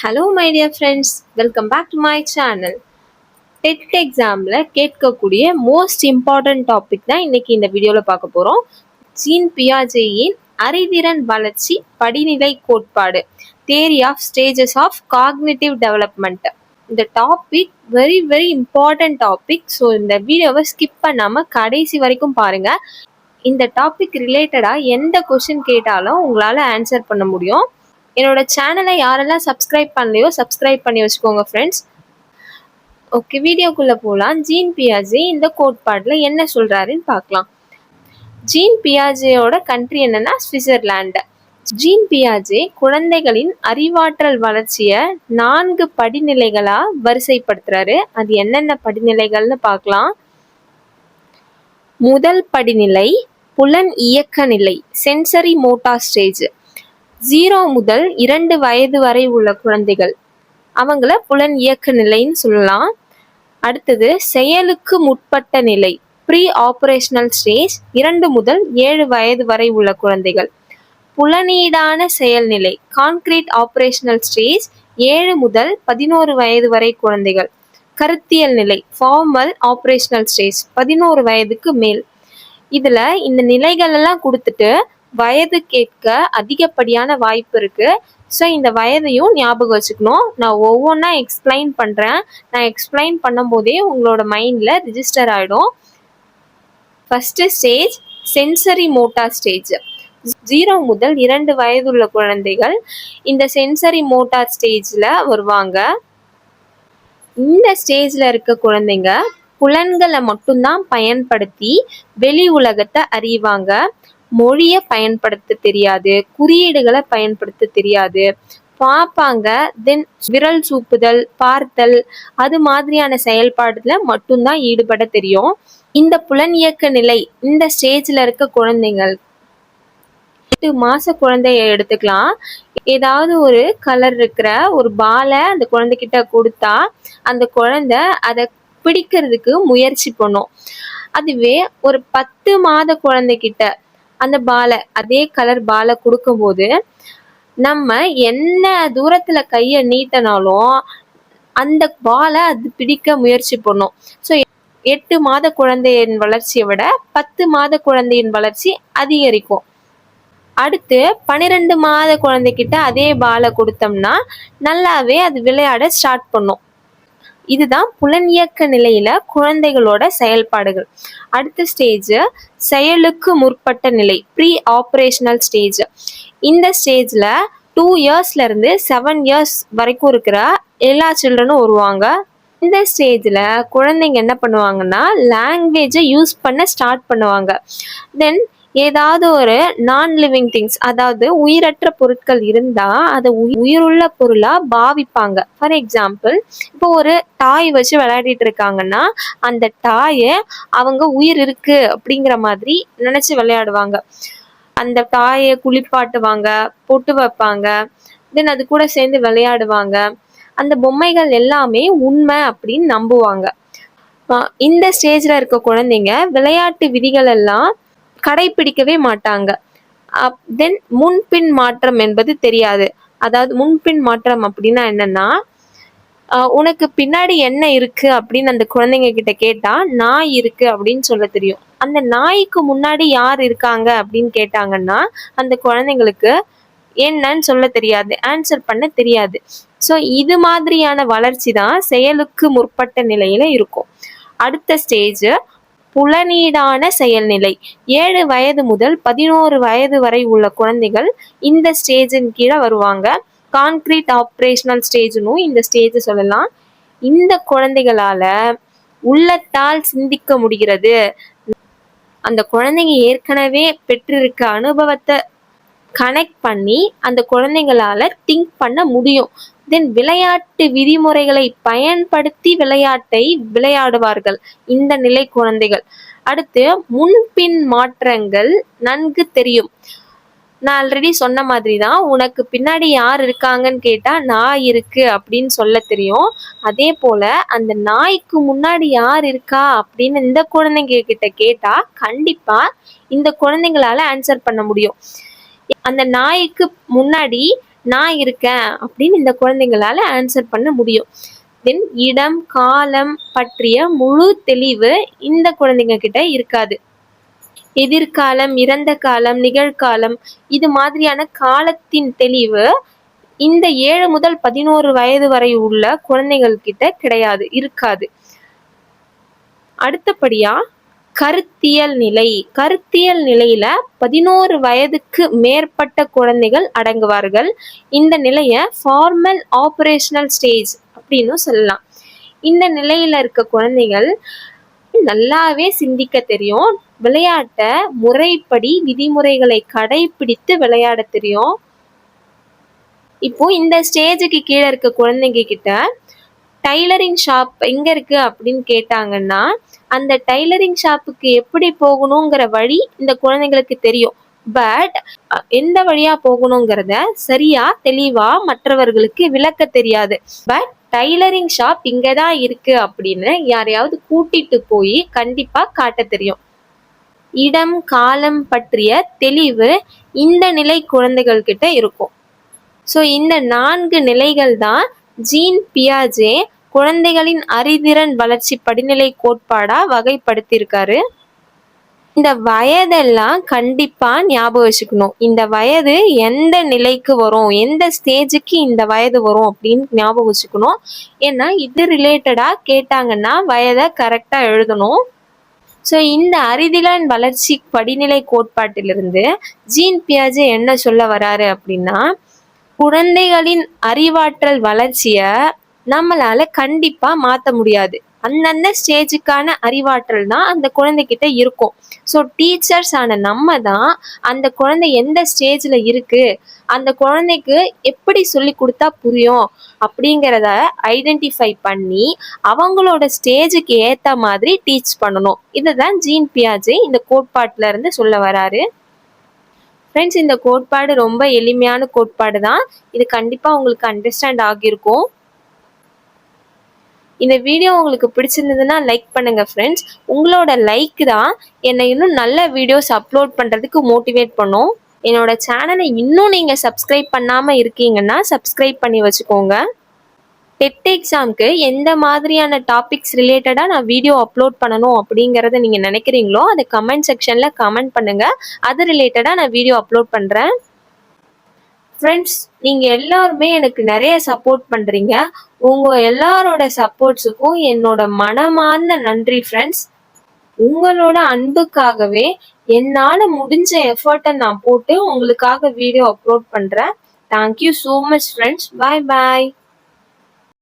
Hello my dear friends welcome back to my channel TET எக்ஸாமில் கேட்கக்கூடிய most important topic தான் இன்னைக்கு இந்த வீடியோவில் பார்க்க போகிறோம் ஜீன் பியாஜேயின் அறிதிறன் வளர்ச்சி படிநிலை கோட்பாடு theory of stages of cognitive development இந்த topic very very important topic so இந்த வீடியோவை ஸ்கிப் பண்ணாமல் கடைசி வரைக்கும் பாருங்கள் இந்த டாபிக் ரிலேட்டடாக எந்த கொஷின் கேட்டாலும் உங்களால் ஆன்சர் பண்ண முடியும். என்னோட சேனலை யாரெல்லாம் சப்ஸ்கிரைப் பண்ணலையோ சப்ஸ்கிரைப் பண்ணி வச்சுக்கோங்க ஃப்ரெண்ட்ஸ் ஓகே வீடியோக்குள்ளே போகலாம் ஜீன் பியாஜி இந்த கோட்பாட்டில் என்ன சொல்கிறாருன்னு பார்க்கலாம். ஜீன் பியாஜேயோட கண்ட்ரி என்னன்னா சுவிட்சர்லாண்டு. ஜீன் பியாஜே குழந்தைகளின் அறிவாற்றல் வளர்ச்சியை நான்கு படிநிலைகளாக வரிசைப்படுத்துறாரு. அது என்னென்ன படிநிலைகள்னு பார்க்கலாம். முதல் படிநிலை புலன் இயக்க நிலை சென்சரி மோட்டார் ஸ்டேஜ் ஜீரோ முதல் இரண்டு வயது வரை உள்ள குழந்தைகள். அவங்கள புலன் இயக்க நிலைன்னு சொல்லலாம். அடுத்தது செயலுக்கு முற்பட்ட நிலை ப்ரீ ஆபரேஷனல் ஸ்டேஜ் இரண்டு முதல் ஏழு வயது வரை உள்ள குழந்தைகள். புலனீடான செயல்நிலை கான்கிரீட் ஆப்ரேஷனல் ஸ்டேஜ் ஏழு முதல் பதினோரு வயது வரை குழந்தைகள். கருத்தியல் நிலை ஃபார்மல் ஆப்ரேஷனல் ஸ்டேஜ் பதினோரு வயதுக்கு மேல். இதில் இந்த நிலைகள் எல்லாம் கொடுத்துட்டு வயது கேட்க அதிகப்படியான வாய்ப்பு இருக்குது ஸோ இந்த வயதையும் ஞாபகம் வச்சுக்கணும். நான் ஒவ்வொன்றா எக்ஸ்பிளைன் பண்ணுறேன் நான் எக்ஸ்பிளைன் பண்ணும்போதே உங்களோட மைண்டில் ரிஜிஸ்டர் ஆகிடும் first stage sensory motor stage zero முதல் இரண்டு வயதுள்ள குழந்தைகள் இந்த சென்சரி மோட்டார் ஸ்டேஜில் வருவாங்க. இந்த ஸ்டேஜில் இருக்க குழந்தைங்க புலன்களை மட்டும்தான் பயன்படுத்தி வெளி உலகத்தை அறிவாங்க. மொழியை பயன்படுத்த தெரியாது குறியீடுகளை பயன்படுத்த தெரியாது. பார்ப்பாங்க தென் விரல் சூப்புதல் பார்த்தல் அது மாதிரியான செயல்பாடுல மட்டும்தான் ஈடுபட தெரியும். இந்த புலன் இயக்க நிலை இந்த ஸ்டேஜில் இருக்க குழந்தைங்கள் எட்டு மாச குழந்தைய எடுத்துக்கலாம். ஏதாவது ஒரு கலர் இருக்கிற ஒரு பாலை அந்த குழந்தைகிட்ட கொடுத்தா அந்த குழந்தை அதை பிடிக்கிறதுக்கு முயற்சி பண்ணும். அதுவே ஒரு பத்து மாத குழந்தைகிட்ட அந்த பாலை அதே கலர் பாலை கொடுக்கும்போது நம்ம என்ன தூரத்துல கையை நீட்டினாலும் அந்த பாலை அது பிடிக்க முயற்சி பண்ணும். ஸோ எட்டு மாத குழந்தையின் வளர்ச்சியை விட பத்து மாத குழந்தையின் வளர்ச்சி அதிகரிக்கும். அடுத்து பன்னிரெண்டு மாத குழந்தைகிட்ட அதே பாலை கொடுத்தோம்னா நல்லாவே அது விளையாட ஸ்டார்ட் பண்ணும். இதுதான் புலனியக்க நிலையில குழந்தைகளோட செயல்பாடுகள். அடுத்த ஸ்டேஜ் செயலுக்கு முற்பட்ட நிலை ப்ரீ ஆப்ரேஷனல் ஸ்டேஜ் இந்த ஸ்டேஜ்ல டூ இயர்ஸ்ல இருந்து செவன் இயர்ஸ் வரைக்கும் இருக்கிற எல்லா சில்ட்ரனும் வருவாங்க. இந்த ஸ்டேஜில் குழந்தைங்க என்ன பண்ணுவாங்கன்னா லாங்குவேஜை யூஸ் பண்ண ஸ்டார்ட் பண்ணுவாங்க. தென் ஏதாவது ஒரு நான் லிவிங் திங்ஸ் அதாவது உயிரற்ற பொருட்கள் இருந்தால் அதை உயிருள்ள பொருளாக பாவிப்பாங்க. ஃபார் எக்ஸாம்பிள் இப்போ ஒரு டாய் வச்சு விளையாடிட்டு இருக்காங்கன்னா அந்த டாயை அவங்க உயிர் இருக்கு அப்படிங்கிற மாதிரி நினச்சி விளையாடுவாங்க. அந்த டாயை குளிப்பாட்டுவாங்க பொட்டு வைப்பாங்க தென் அது கூட சேர்ந்து விளையாடுவாங்க. அந்த பொம்மைகள் எல்லாமே உண்மை அப்படின்னு நம்புவாங்க. இந்த ஸ்டேஜில் இருக்க குழந்தைங்க விளையாட்டு விதிகள் எல்லாம் கடைபிடிக்கவே மாட்டாங்க. தென் முன்பின் மாற்றம் என்பது தெரியாது. அதாவது முன்பின் மாற்றம் அப்படின்னா என்னன்னா உனக்கு பின்னாடி என்ன இருக்கு அப்படின்னு அந்த குழந்தைங்க கிட்ட கேட்டா நாய் இருக்கு அப்படின்னு சொல்ல தெரியும். அந்த நாய்க்கு முன்னாடி யார் இருக்காங்க அப்படின்னு கேட்டாங்கன்னா அந்த குழந்தைங்களுக்கு என்னன்னு சொல்ல தெரியாது ஆன்சர் பண்ண தெரியாது. ஸோ இது மாதிரியான வளர்ச்சி தான் செயலுக்கு முற்பட்ட நிலையில இருக்கும். அடுத்த ஸ்டேஜ் புலனீடான செயல்நிலை. ஏழு வயது முதல் பதினோரு வயது வரை உள்ள குழந்தைகள் இந்த ஸ்டேஜின் கீழே வருவாங்க. கான்கிரீட் ஆப்ரேஷனல் ஸ்டேஜ்னும் இந்த ஸ்டேஜ் சொல்லலாம். இந்த குழந்தைகளால உள்ளத்தால் சிந்திக்க முடிகிறது. அந்த குழந்தைங்க ஏற்கனவே பெற்றிருக்க அனுபவத்தை கனெக்ட் பண்ணி அந்த குழந்தைங்களால திங்க் பண்ண முடியும். தென் விளையாட்டு விதிமுறைகளை பயன்படுத்தி விளையாட்டை விளையாடுவார்கள். இந்த நிலை குழந்தைகள். அடுத்து முன்பின் மாற்றங்கள் நன்கு தெரியும். நான் ஆல்ரெடி சொன்ன மாதிரி தான் உனக்கு பின்னாடி யார் இருக்காங்கன்னு கேட்டால் நாய் இருக்கு அப்படின்னு சொல்ல தெரியும். அதே போல் அந்த நாய்க்கு முன்னாடி யார் இருக்கா அப்படின்னு இந்த குழந்தைங்க கிட்ட கேட்டால் கண்டிப்பாக இந்த குழந்தைங்களால ஆன்சர் பண்ண முடியும். அந்த நாய்க்கு முன்னாடி நான் இருக்கேன் அப்படின்னு இந்த குழந்தைங்களால ஆன்சர் பண்ண முடியும். தென் இடம் காலம் பற்றிய முழு தெளிவு இந்த குழந்தைங்க கிட்ட இருக்காது. எதிர்காலம் இறந்த காலம் நிகழ்காலம் இது மாதிரியான காலத்தின் தெளிவு இந்த ஏழு முதல் பதினோரு வயது வரை உள்ள குழந்தைகள் கிட்ட கிடையாது இருக்காது. அடுத்தபடியா கருத்தியல் நிலை. கருத்தியல் நிலையில பதினோரு வயதுக்கு மேற்பட்ட குழந்தைகள் அடங்குவார்கள். இந்த நிலைய ஃபார்மல் ஆபரேஷனல் ஸ்டேஜ் அப்படின்னு சொல்லலாம். இந்த நிலையில இருக்க குழந்தைகள் நல்லாவே சிந்திக்க தெரியும். விளையாட்டை முறைப்படி விதிமுறைகளை கடைபிடித்து விளையாட தெரியும். இப்போ இந்த ஸ்டேஜுக்கு கீழே இருக்க குழந்தைங்க கிட்ட டைலரிங் ஷாப் எங்க இருக்கு அப்படின்னு கேட்டாங்கன்னா அந்த டைலரிங் ஷாப்புக்கு எப்படி போகணுங்கிற வழி இந்த குழந்தைங்களுக்கு தெரியும். பட் எந்த வழியா போகணுங்கிறத சரியா தெளிவா மற்றவர்களுக்கு விளக்க தெரியாது. பட் டைலரிங் ஷாப் இங்கே தான் இருக்கு அப்படின்னு யாரையாவது கூட்டிட்டு போய் கண்டிப்பா காட்ட தெரியும். இடம் காலம் பற்றிய தெளிவு இந்த நிலை குழந்தைகள் கிட்ட இருக்கும். ஸோ இந்த நான்கு நிலைகள் தான் ஜீன் பியாஜே குழந்தைகளின் அறிதிறன் வளர்ச்சி படிநிலை கோட்பாடா வகைப்படுத்தியிருக்காரு. இந்த வயதெல்லாம் கண்டிப்பா ஞாபகம் வச்சுக்கணும். இந்த வயது எந்த நிலைக்கு வரும்? எந்த ஸ்டேஜுக்கு இந்த வயது வரும் அப்படின்னு ஞாபகம் வச்சுக்கணும். ஏன்னா இது ரிலேட்டடா கேட்டாங்கன்னா வயதை கரெக்டா எழுதணும். ஸோ இந்த அறிதிலன் வளர்ச்சி படிநிலை கோட்பாட்டிலிருந்து ஜீன் பியாஜே என்ன சொல்ல வராரு அப்படின்னா குழந்தைகளின் அறிவாற்றல் வளர்ச்சியை நம்மளால கண்டிப்பா மாற்ற முடியாது. அந்தந்த ஸ்டேஜுக்கான அறிவாற்றல் தான் அந்த குழந்தைகிட்ட இருக்கும். ஸோ டீச்சர்ஸ் ஆன நம்ம தான் அந்த குழந்தை எந்த ஸ்டேஜில் இருக்கு அந்த குழந்தைக்கு எப்படி சொல்லி கொடுத்தா புரியும் அப்படிங்கிறத ஐடென்டிஃபை பண்ணி அவங்களோட ஸ்டேஜுக்கு ஏற்ற மாதிரி டீச் பண்ணணும். இதை தான் ஜீன் பியாஜே இந்த கோட்பாட்டில் இருந்து சொல்ல வராரு. ஃப்ரெண்ட்ஸ் இந்த கோட்பாடு ரொம்ப எளிமையான கோட்பாடு தான் இது கண்டிப்பாக உங்களுக்கு அண்டர்ஸ்டாண்ட் ஆகியிருக்கும். இந்த வீடியோ உங்களுக்கு பிடிச்சிருந்ததுன்னா லைக் பண்ணுங்கள் ஃப்ரெண்ட்ஸ் உங்களோட லைக் தான் என்னை இன்னும் நல்ல வீடியோஸ் அப்லோட் பண்ணுறதுக்கு மோட்டிவேட் பண்ணும். என்னோட சேனலை இன்னும் நீங்கள் சப்ஸ்கிரைப் பண்ணாமல் இருக்கீங்கன்னா சப்ஸ்கிரைப் பண்ணி வச்சுக்கோங்க. டெட் எக்ஸாம்க்கு எந்த மாதிரியான டாபிக்ஸ் ரிலேட்டடாக நான் வீடியோ அப்லோட் பண்ணணும் அப்படிங்கிறத நீங்கள் நினைக்கிறீங்களோ அதை கமெண்ட் செக்ஷனில் கமெண்ட் பண்ணுங்கள் அது ரிலேட்டடாக நான் வீடியோ அப்லோட் பண்ணுறேன் ஃப்ரெண்ட்ஸ் நீங்கள் எல்லாருமே எனக்கு நிறைய சப்போர்ட் பண்ணுறீங்க உங்கள் எல்லாரோட சப்போர்ட்ஸுக்கும் என்னோட மனமார்ந்த நன்றி ஃப்ரெண்ட்ஸ் உங்களோட அன்புக்காகவே என்னால் முடிஞ்ச எஃபர்ட்டை நான் போட்டு உங்களுக்காக வீடியோ அப்லோட் பண்ணுறேன் thank you so much friends bye bye